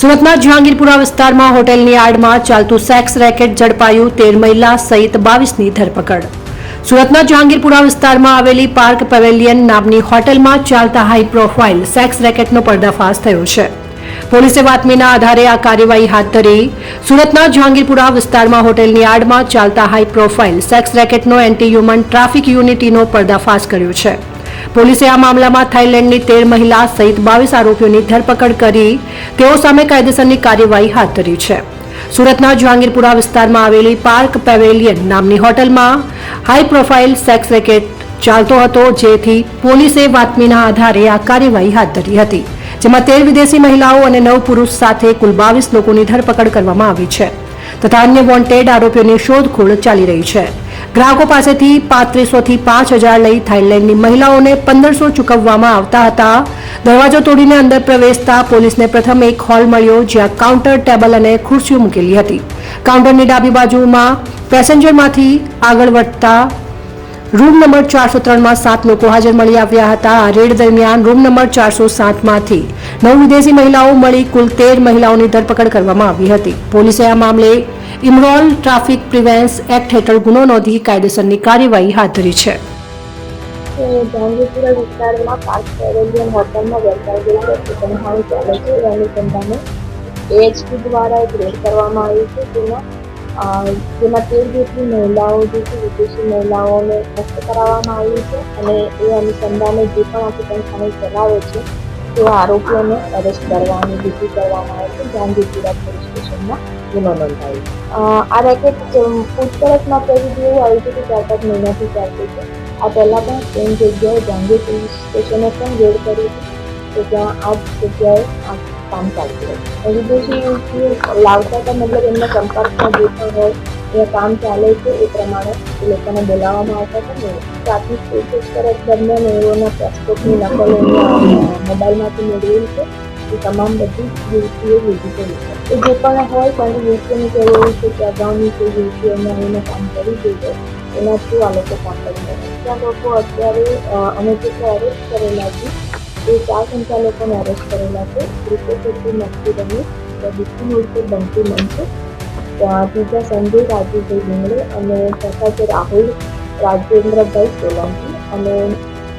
સુરતના જહાંગીરપુરા વિસ્તારમાં હોટેલની આડમાં ચાલતું સેક્સ રેકેટ ઝડપાયું તેર મહિલા સહિત બાવીસની ધરપકડ. સુરતના જહાંગીરપુરા વિસ્તારમાં આવેલી પાર્ક પેવેલિયન નામની હોટેલમાં ચાલતા હાઈ પ્રોફાઇલ સેક્સ રેકેટનો પર્દાફાશ થયો છે. પોલીસે બાતમીના આધારે આ કાર્યવાહી હાથ ધરી સુરતના જહાંગીરપુરા વિસ્તારમાં હોટેલની આડમાં ચાલતા હાઈ પ્રોફાઇલ સેક્સ રેકેટનો એન્ટી હ્યુમન ટ્રાફિક યુનિટીનો પર્દાફાશ કર્યો છે. પોલીસે આ મામલામાં થાઇલેન્ડની તેર મહિલા સહિત બાવીસ આરોપીઓની ધરપકડ કરી તેઓ સામે કાયદેસરની કાર્યવાહી હાથ ધરી છે. સુરતના જહાંગીરપુરા વિસ્તારમાં આવેલી પાર્ક પેવેલિયન નામની હોટલમાં હાઈ પ્રોફાઇલ સેક્સ રેકેટ ચાલતો હતો, જેથી પોલીસે બાતમીના આધારે આ કાર્યવાહી હાથ ધરી હતી, જેમાં તેર વિદેશી મહિલાઓ અને નવ પુરુષ સાથે કુલ બાવીસ લોકોની ધરપકડ કરવામાં આવી છે, તથા અન્ય વોન્ટેડ આરોપીઓની શોધખોળ ચાલી રહી છે. ગ્રાહકો પાસેથી પાંત્રીસોથી પાંચ હજાર લઈ થાઇલેન્ડની મહિલાઓને પંદરસો ચૂકવવામાં આવતા હતા. દરવાજો તોડીને અંદર પ્રવેશતા પોલીસને પ્રથમ એક હોલ મળ્યો, જ્યાં કાઉન્ટર, ટેબલ અને ખુરશીઓ મૂકેલી હતી. કાઉન્ટરની ડાબી બાજુમાં પેસેન્જરમાંથી આગળ વધતા રૂમ નંબર ચારસો ત્રણમાં સાત લોકો હાજર મળી આવ્યા હતા. આ રેડ દરમિયાન રૂમ નંબર ચારસો સાતમાંથી નવ વિદેશી મહિલાઓ મળી કુલ તેર મહિલાઓની ધરપકડ કરવામાં આવી હતી. પોલીસે આ મામલે ઇમરોલ ટ્રાફિક પ્રિવેન્સ એક્ટ હેઠળ ગુનો નોંધી કાયદેસરની કાર્યવાહી હાથ ધરી છે. કે વિસ્તારમાં પાર્ક પેવેલિયન હોટલમાં વ્યવસાય કન્હાણી ચાલે છે. એની અનુસંધાને એએચપી દ્વારા એક રેડ કરવામાં આવી છે. જેમાં જેમાં તેર જેટલી મહિલાઓ જે છે વિદેશી મહિલાઓને મુક્ત કરાવવામાં આવી છે અને એ અનુસંધાને જે પણ આખી કન્હાણી ચલાવે છે તેવા આરોપીઓને અરેસ્ટ કરવાની વિધિ કરવામાં આવે છે જહાંગીરપુરા પોલીસ સ્ટેશનમાં. ગુનો નોંધાયો. આ રેકેટ પૂછપરછમાં કહી દેવું આવ્યું છે કે ચાર પાંચ મહિનાથી ચાલતું છે. આ પહેલાં પણ તેમ જગ્યાએ ગાંધી પોલીસ સ્ટેશને પણ રેડ કરી હતી તો ત્યાં આ જગ્યાએ આ કામ ચાલતું હોય. યુવતીઓ લાવતા તો મતલબ એમના સંપર્કમાં જે પણ હોય એ કામ ચાલે છે એ પ્રમાણે એ લોકોને બોલાવવામાં આવતા હતા ને. પ્રાથમિક પૂછપરછ દરમિયાન એઓના પાસપોર્ટની નકલો મોબાઈલમાંથી મેળવેલ છે. એ તમામ બધી યુવતીઓ કરી છે જે પણ હોય, પણ યુવતીઓની જરૂર હોય છે કે અગાઉની કોઈ યુવતીઓને આવીને કામ કરી દીધો એના થ્રુ આ લોકો કામ કરી રહ્યા ત્યાં લોકો અત્યારે અમે જે અરેસ્ટ કરેલા છે. એ ચાર સંચાલકોને અરેસ્ટ કરેલા છે. ક્રિકેટ નક્કી તો વિષ્ણુ ઉર્ફે બનતી મંચુ ત્રીજા સંજય રાજુભાઈ ડુંગરે અને તથા છે રાહુલ રાજેન્દ્રભાઈ સોલંકી અને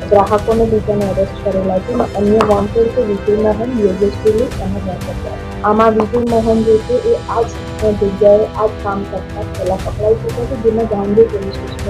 ગ્રાહકોને બીજાને અરેસ્ટ કરેલા છે. અને અન્ય વોન્ટેડ છે વિજય મોહન, યોગેશ પિલિસ અને વેંકટરાવ આમાં વિજય મોહન જે છે એ આ જ જગ્યાએ આ જ કામ કરતા પહેલાં પકડાઈ ચૂક્યા છે, જેમાં ગાંધી પોલીસ સ્ટેશને